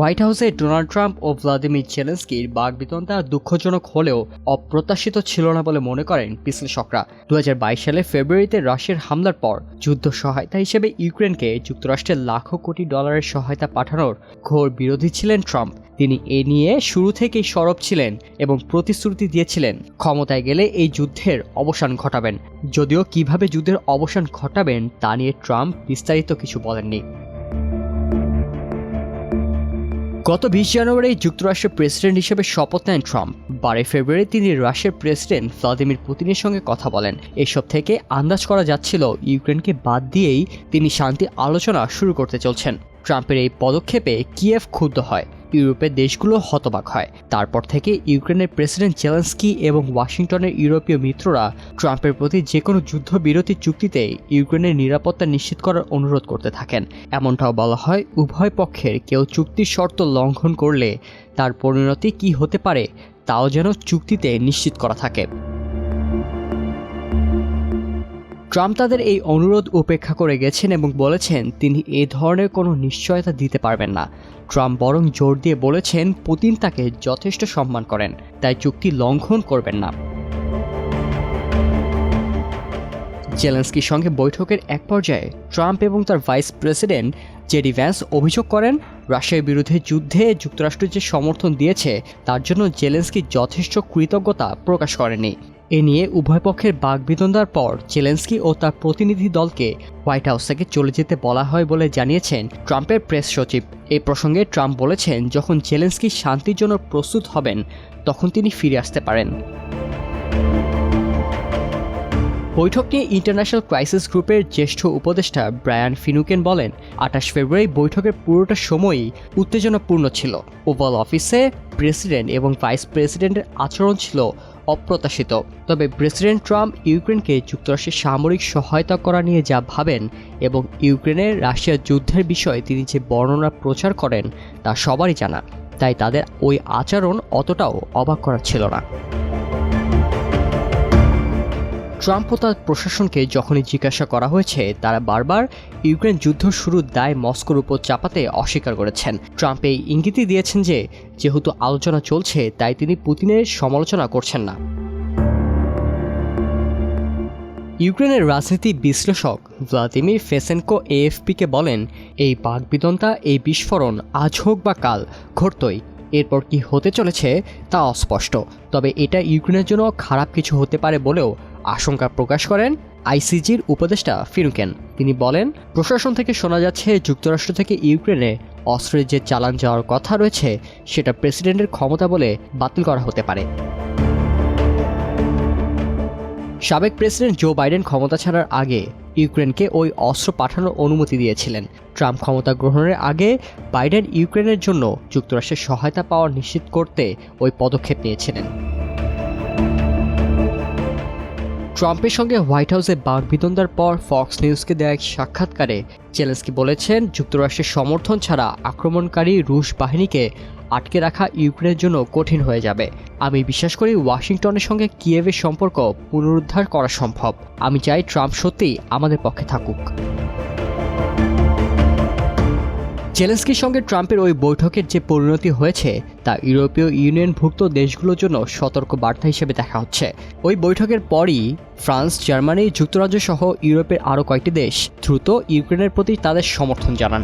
White হাউসে Donald Trump ও Vladimir জেলেন্সকির বাগবিতণ্ডা দুঃখজনক হলেও অপ্রত্যাশিত ছিল না বলে মনে করেন বিশ্লেষকরা। দু হাজার বাইশ সালে ফেব্রুয়ারিতে রাশিয়ার হামলার পর যুদ্ধ সহায়তা হিসেবে ইউক্রেনকে যুক্তরাষ্ট্রের লাখো কোটি ডলারের সহায়তা পাঠানোর ঘোর বিরোধী ছিলেন ট্রাম্প। তিনি এ নিয়ে শুরু থেকেই সরব ছিলেন এবং প্রতিশ্রুতি দিয়েছিলেন, ক্ষমতায় গেলে এই যুদ্ধের অবসান ঘটাবেন। যদিও কীভাবে যুদ্ধের অবসান ঘটাবেন তা নিয়ে ট্রাম্প বিস্তারিত কিছু বলেননি। গত বিশ জানুয়ারি যুক্তরাষ্ট্রের প্রেসিডেন্ট হিসেবে শপথ নেন ট্রাম্প। বারোই ফেব্রুয়ারি তিনি রাশিয়ার প্রেসিডেন্ট ভ্লাদিমির পুতিনের সঙ্গে কথা বলেন। এসব থেকে আন্দাজ করা যাচ্ছিল ইউক্রেনকে বাদ দিয়েই তিনি শান্তি আলোচনা শুরু করতে চলছেন। ট্রাম্পের এই পদক্ষেপে কিয়েভ ক্ষুব্ধ হয়। ইউরোপের দেশগুলো হতবাক হয়। তারপর থেকে ইউক্রেনের প্রেসিডেন্ট জেলেন্সকি এবং ওয়াশিংটনের ইউরোপীয় মিত্ররা ট্রাম্পের প্রতি যে কোনো যুদ্ধবিরতি চুক্তিতে ইউক্রেনের নিরাপত্তা নিশ্চিত করার অনুরোধ করতে থাকেন। এমনটাও বলা হয়, উভয় পক্ষের কেউ চুক্তির শর্ত লঙ্ঘন করলে তার পরিণতি কি হতে পারে, তাও যেন চুক্তিতে নিশ্চিত করা থাকে। ট্রাম্প তাদের এই অনুরোধ উপেক্ষা করে গেছেন এবং বলেছেন, তিনি এ ধরনের কোনো নিশ্চয়তা দিতে পারবেন না। ট্রাম্প বরং জোর দিয়ে বলেছেন, পুতিন তাকে যথেষ্ট সম্মান করেন, তাই চুক্তি লঙ্ঘন করবেন না। জেলেন্সকির সঙ্গে বৈঠকের এক পর্যায়ে ট্রাম্প এবং তার ভাইস প্রেসিডেন্ট জেডি ভ্যান্স অভিযোগ করেন, রাশিয়ার বিরুদ্ধে যুদ্ধে যুক্তরাষ্ট্র যে সমর্থন দিয়েছে, তার জন্য জেলেন্সকি যথেষ্ট কৃতজ্ঞতা প্রকাশ করেনি। এ নিয়ে উভয় পক্ষের বাগবিতন্দার পর জেলেন্সকি ও তার প্রতিনিধি দলকে হোয়াইট হাউস থেকে চলে যেতে বলা হয় বলে জানিয়েছেন ট্রাম্পের প্রেস সচিব। এই প্রসঙ্গে ট্রাম্প বলেছেন, যখন জেলেন্সকি শান্তির জন্য প্রস্তুত হবেন, তখন তিনি ফিরে আসতে পারেন। বৈঠক নিয়ে ইন্টারন্যাশনাল ক্রাইসিস গ্রুপের জ্যেষ্ঠ উপদেষ্টা ব্রায়ান ফিনুকেন বলেন, আঠাশ ফেব্রুয়ারি বৈঠকের পুরোটা সময়ই উত্তেজনাপূর্ণ ছিল। ওভাল অফিসে প্রেসিডেন্ট এবং ভাইস প্রেসিডেন্টের আচরণ ছিল অপ্রত্যাশিত। তবে প্রেসিডেন্ট ট্রাম্প ইউক্রেনকে যুক্তরাষ্ট্রের সামরিক সহায়তা করা নিয়ে যা ভাবেন এবং ইউক্রেনের রাশিয়ার যুদ্ধের বিষয়ে তিনি যে বর্ণনা প্রচার করেন তা সবারই জানা, তাই তাদের ওই আচরণ অতটাও অবাক করা ছিল না। ট্রাম্প ও তার প্রশাসনকে যখনই জিজ্ঞাসা করা হয়েছে, তারা বারবার ইউক্রেন যুদ্ধ শুরুর দায় মস্কোর উপর চাপাতে অস্বীকার করেছেন। ট্রাম্প এই ইঙ্গিতই দিয়েছেন যে, যেহেতু আলোচনা চলছে, তাই তিনি পুতিনের সমালোচনা করছেন না। ইউক্রেনের রাজনীতি বিশ্লেষক ভ্লাদিমির ফেসেনকো এএফপিকে বলেন, এই বাগবিদন্তা এই বিস্ফোরণ আজ হোক বা কাল, ঘটতই। এরপর কি হতে চলেছে তা অস্পষ্ট। তবে এটা ইউক্রেনের জন্য খারাপ কিছু হতে পারে বলেও আশঙ্কা প্রকাশ করেন আইসিজির উপদেষ্টা ফিরুকেন। তিনি বলেন, প্রশাসন থেকে শোনা যাচ্ছে, যুক্তরাষ্ট্র থেকে ইউক্রেনে অস্ত্রের যে চালান যাওয়ার কথা রয়েছে, সেটা প্রেসিডেন্টের ক্ষমতা বলে বাতিল করা হতে পারে। সাবেক প্রেসিডেন্ট জো বাইডেন ক্ষমতা ছাড়ার আগে ইউক্রেনকে ওই অস্ত্র পাঠানোর অনুমতি দিয়েছিলেন। ট্রাম্প ক্ষমতা গ্রহণের আগে বাইডেন ইউক্রেনের জন্য যুক্তরাষ্ট্রের সহায়তা পাওয়া নিশ্চিত করতে ওই পদক্ষেপ নিয়েছিলেন। ট্রাম্পের সঙ্গে হোয়াইট হাউসে বাগবিতন্দার পর ফক্স নিউজকে দেয়া এক সাক্ষাৎকারে চেলেন্সকি বলেছেন, যুক্তরাষ্ট্রের সমর্থন ছাড়া আক্রমণকারী রুশ বাহিনীকে আটকে রাখা ইউক্রেনের জন্য কঠিন হয়ে যাবে। আমি বিশ্বাস করি ওয়াশিংটনের সঙ্গে কিয়েভের সম্পর্ক পুনরুদ্ধার করা সম্ভব। আমি চাই ট্রাম্প সত্যিই আমাদের পক্ষে থাকুক। জেলেন্সকির সঙ্গে ট্রাম্পের ওই বৈঠকের যে পরিণতি হয়েছে, তা ইউরোপীয় ইউনিয়নভুক্ত দেশগুলোর জন্য সতর্ক বার্তা হিসেবে দেখা হচ্ছে। ওই বৈঠকের পরই ফ্রান্স, জার্মানি যুক্তরাজ্য সহ ইউরোপের আরও কয়েকটি দেশ দ্রুত ইউক্রেনের প্রতি তাদের সমর্থন জানান।